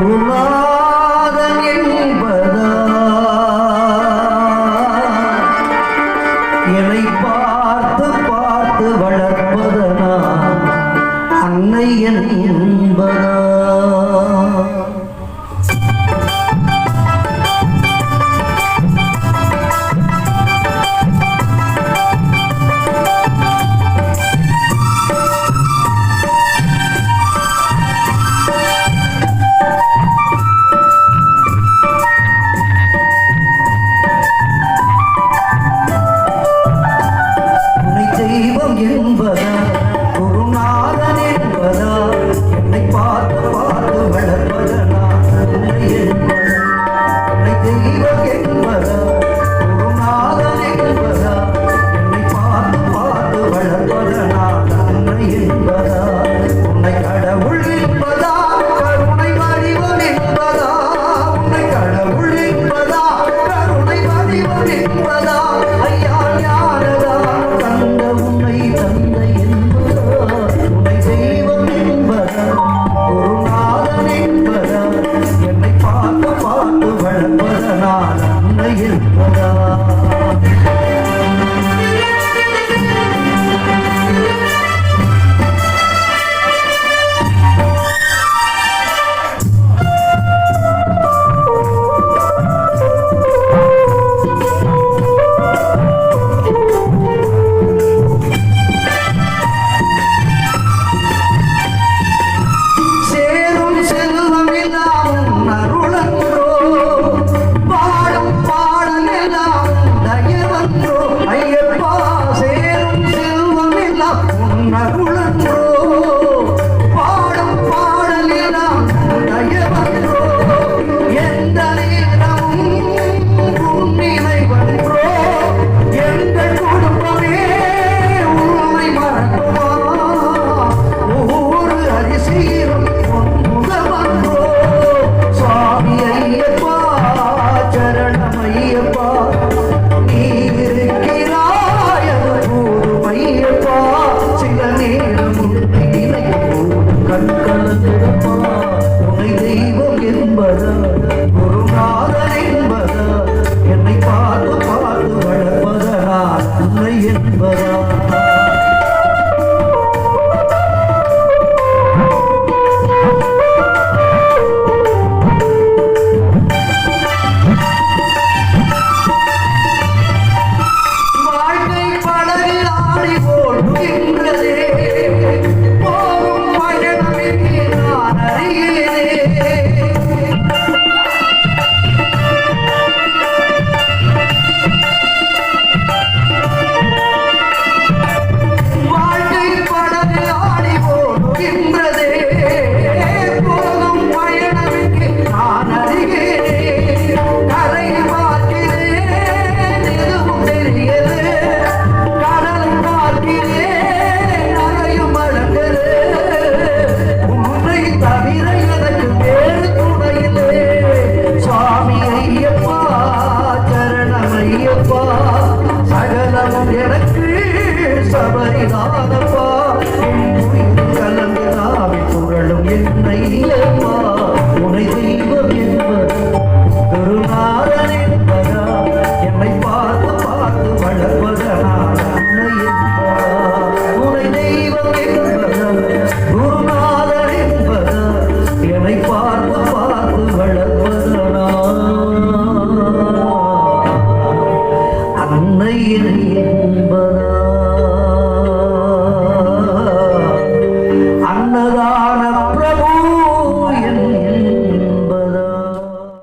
குருநாதன் என்னை பார்த்து பார்த்து வளர்ப்பதனா? அன்னை என்பதா? ಎಂಬರ சகலமும் எனக்கு சபரிநாதப்பா.